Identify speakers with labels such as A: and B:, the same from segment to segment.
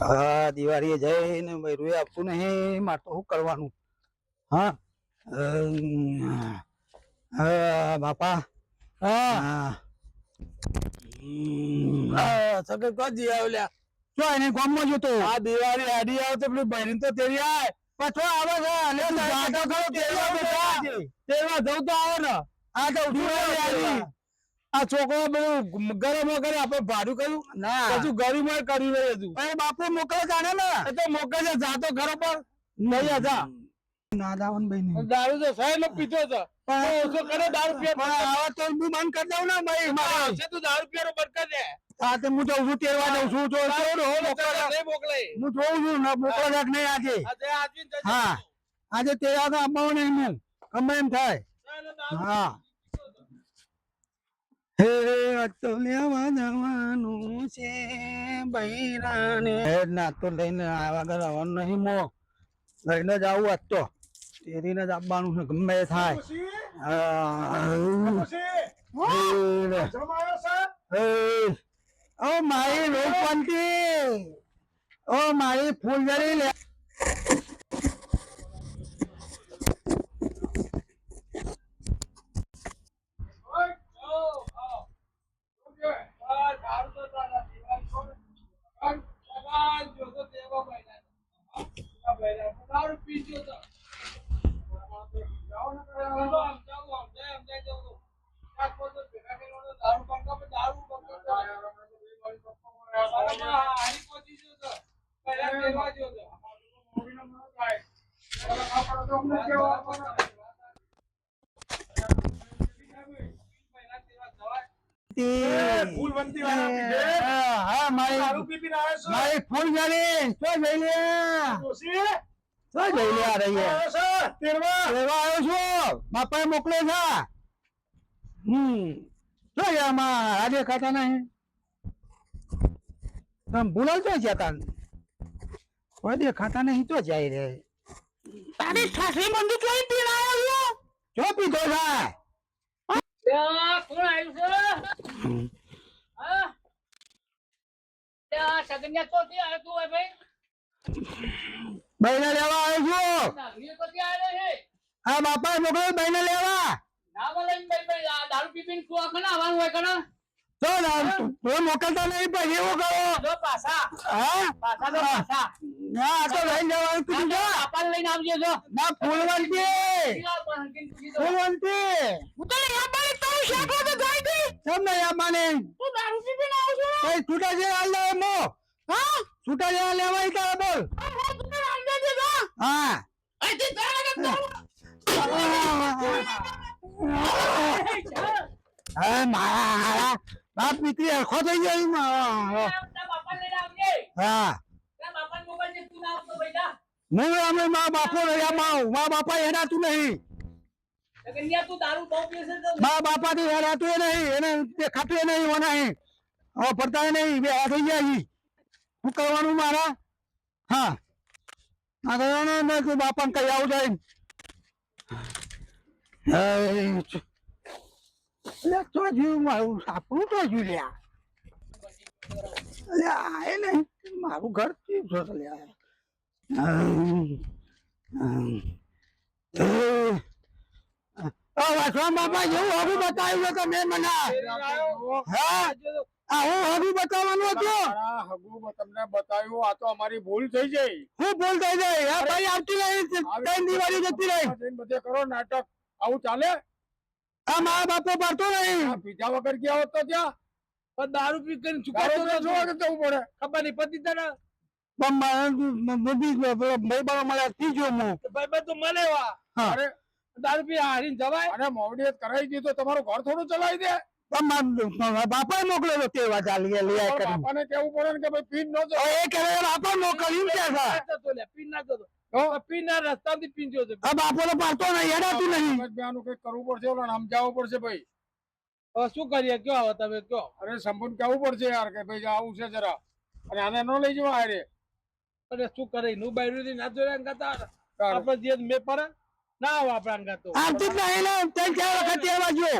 A: હા દિવાળીએ જઈને ભાઈ રૂએ આપતું નહીં મારે તો શું કરવાનું? હા? બાપા?
B: સગત કો જી આવ્યા?
A: જો એને ગામમાં જતો
B: આ દિવાળી આડી આવે તો પેલી બહેરી તો તેરી આય.
A: પાછો આવે છે અને બેટા.
B: જવું તો આવો ને.
A: આ તો
B: આડી. આ છોકરો બધું ગરમ વગર આપણે ભાડું કર્યું.
A: ના.
B: હજુ ગરીબ કર્યું નહીં હજુ.
A: અરે બાપુ મોકલે જાણે ને?
B: એ તો મોકે છે જાતો ખરો પણ. નહીં જા
A: ભાઈ
B: દારૂ તો સાહેબ નો પીતો છે. ઓછો કરે દારૂ પીએ.
A: પણ આવા તો હું બંધ કરી દઉં ને ભાઈ મારે.
B: તું દારૂ પીવાનો બંધ કરી દે
A: હા તો હું તો હું તેડવા દઉં છું. મોકલે
B: મોકલે.
A: હું જોઉં છું ને મોકલે છે નહીં આજે. હા. આજે તેડા તો આપવાનું નહીં હું. ગમે એમ થાય. હા. હે આજ તો લેવા જવાનું છે બૈરાને. હે ના તો લઈને આવ્યા ઘર આવવાનું નહીં મો. લઈને જ આવું આજ તો. તેરીને જ આવવાનું છે ગમે થાય. ઓ મારી રોપંતી ઓ મારી ફૂલઝડી લે
B: ફૂલવંતી વાળા પીધે?
A: હા હા, મારી
B: દારૂ પી પીને આવે છે?
A: મારી ફૂલઝડી ચો જઈ લે
B: ડોશી?
A: ચો જઈ લે આ રહી
B: આવે છે? તેડવા?
A: લેવા આવ્યો છું બાપાએ મોકલે છે? હમ જો આમાં આજે ખાતા નહીં તમે ભૂલાવ તો જતા કોઈ દે ખાતા નહીં તો જાય રે તારી સાસરી બંદૂક લઈ પીડાયો આવ્યો જો પીધો છે
C: કોણ આવ્યું છે? હા? ત્યાં સગન્યા ચોથી આવ્યો તું ભાઈ.
A: બહેને લેવા આવ્યો છું. આ બાપાએ મોકલ્યો બહેને લેવા.
C: દારૂ પી પીને કુવા કને આવવાનું હોય કને?
A: તો તો મોકલતા નહીં પછી એવું કરો
C: જો પાછા.
A: હા?
C: પાછા પાછા.
A: ના આ તો લઈને જવાનું કીધું છે
C: પાપાને લઈને આવજો જો.
A: ના ફૂલવંતી. ફૂલવંતી
C: હું તો યાર ભાઈ તો શેકો તો જાય દી
A: કેમ નહીં આપવાની
C: તું દારૂ પીને આવું છું
A: કઈ છૂટા જેવા હાલ લેવા મો.
C: હા?
A: છૂટા જેવા લેવાય તારે બોલ.
C: હા તું તો અંદર જે જા.
A: હા.
C: અહીંથી તારા
A: હા મારા બાપ દીકરી હરખો થઈ
C: આવજે.
A: હા
C: ત્યાં બાપાને મોકલજે તું ના આવતો ભાઈ જા
A: હું અમે મા બાપો રહ્યા માં મા બાપા હેરાતું નહીં.
C: તું તો?
A: મા બાપા થી હેરાતું એ નહીં. એને દેખાતું એ નહીં મને અહીં હવે ફરતા નહીં. બે આ થઈ ગયા. શું કરવાનું મારા? હા. આ તો ના ના તું બાપાને કઈ આવું લે તો જીવ મારું? આપણું તો જીવ લ્યા? એ નહીં. મારું ઘર ચીજ છે લ્યા. હમ. હમ. એ ઓ વાસવા બાપા જેવું હગું બતાવ્યું તમે મને હા હું હગું બતાવવાનું હતું
B: હગું તમને બતાવ્યું આ તો અમારી ભૂલ થઈ ગઈ
A: હું ભૂલ થઈ ગઈ આ ભાઈ આવતી રહી ત્રણ જતી રહી
B: બધે કરો નાટક આવું ચાલે
A: આ મારા બાપો પડતો નહીં
B: બીજા વગર ગયા હોત તો ત્યાં
C: પણ દારૂ પી કરીને
B: જવું પડે
C: ખબર નહીં પતિ તને
A: પણ મારા બધી ભાઈ બાબા મળ્યા ત્રીજો હું
C: ભાઈ ભાઈ તું મળે વા
A: હા.
B: અરે
C: દારૂ પી હારીને જવાય.
B: અને મોવડીયત કરાવી દીધો તમારું ઘર થોડું ચલાવી દે.
A: પણ મોકલેલો તે વાત આ લઈ લઈ
B: પણ
A: કરી
B: બાપાને કેવું પડે કે ભાઈ પીન ન જો
A: એ બાપા મોકલ્યું કે છે
C: પીન ના જતો. પીન.
A: આ બાપો તો પાડતો નહીં હેડાતું નહીં.
B: કઈ કરવું પડશે ઓલા સમજાવવું પડશે ભાઈ.
C: હવે શું કરીએ? કયો હવે તમે કયો?
B: અરે સંપૂર્ણ કેવું પડશે યાર કે ભાઈ આવું છે જરા. અને આને ન લઈ જવા હારે.
C: અને શું કરે? નું બાયરું ના જોડે અંગાતા આપણે જે મે પર ના આવે આપણે અંગાતો
A: આવતી જ નહીં ને ત્રણ ચાર વખત તેડવા જો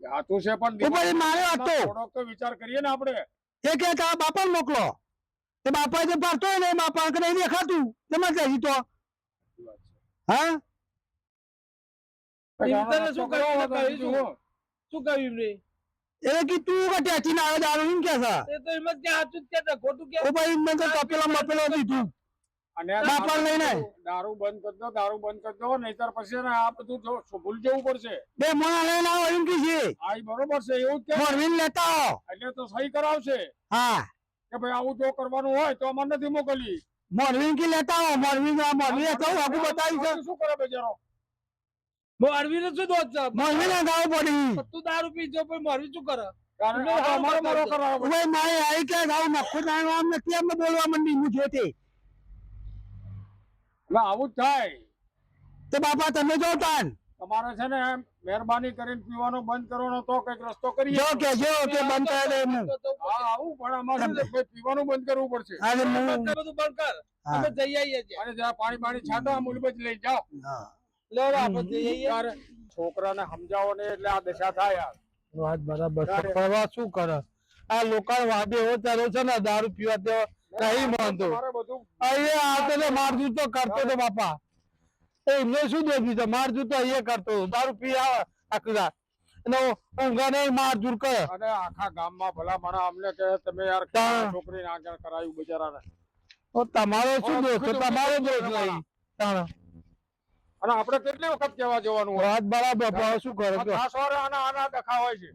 D: આ તો છે પણ
A: ઉપર મારે હતો.
D: થોડોક તો વિચાર કરીએ ને આપણે.
A: એ કે તારા બાપા મોકલો. તે બાપા જે ભરતો હોય ને એ બાપા કને દેખાતું. એમાં જઈ તો હા
B: શું કહ્યું? શું કહ્યું એમને?
A: એટલે કે તું કટ્યાચી ના આવે દારૂ એમ કે
B: એ તો એમ કે સાચું કે ખોટું કે
A: ઓ ભાઈ મેં તો તપેલા મપેલા દીધું
D: અને
A: બાપા
D: દારૂ-
A: લઈને.
D: દારૂ બંધ કરી દો દારૂ બંધ કરી દો નહીતર પછી ને આ બધું જો ભૂલ જવું પડશે.
A: બે મોણા લઈને આવો એમ કે છે.
D: આ બરોબર છે એવું કે
A: મોરવીન લેતા
D: એટલે તો સહી કરાવશે.
A: હા.
D: કે ભાઈ આવું જો કરવાનું હોય તો અમને નથી મોકલી
A: મોરવીન કી લેતા આવો મોરવીન આ મોરવીન આવો બતાવી બતાવ્યું છે
D: શું કરે બજારો?
B: મોરબી ને શું દોષ છે
A: મોરવીન ગાવ પડી.
B: તું દારૂ પીજો પણ મોરવી શું કરે?
A: બાપા તમે જો તાન.
D: તમારે છે ને મહેરબાની કરીને પીવાનું બંધ કરવાનો તો કંઈક રસ્તો કરી
A: જો કે જો કે બંધ કરે દે એમને.
D: હા આવું પણ અમારે પીવાનું બંધ કરવું પડશે.
A: અરે
B: બધું
A: હું
B: બંધ કર. અમે જઈ આવીએ છીએ.
D: અને જરા પાણી પાણી છાંટો આ મુલબત લઈ જાઓ.
A: હા.
B: લે આપણે જઈ
D: છોકરાને સમજાવો ને એટલે આ દશા થાય યાર.
B: વાત બરાબર. કરવા શું કરે? આ લોકો વાદે એવો ચાલ્યો છે ને દારૂ પીવા તેવો. નહીં માનતો. અહીંયા આવતો તો મારજૂત તો કરતો તો બાપા. એમને શું દેખ્યું છે? મારજૂત તો અહીંયા કરતો હતો. દારૂ પી આવે આખી તમારો શું દોષ તમારો દોષ નહીં. તાણ.
D: અને આપણે કેટલી વખત કહેવા જવાનું હોય?
B: વાત બરાબર શું કરો
D: આ
B: તો
D: ખાસ વાર આના આના દખા હોય છે.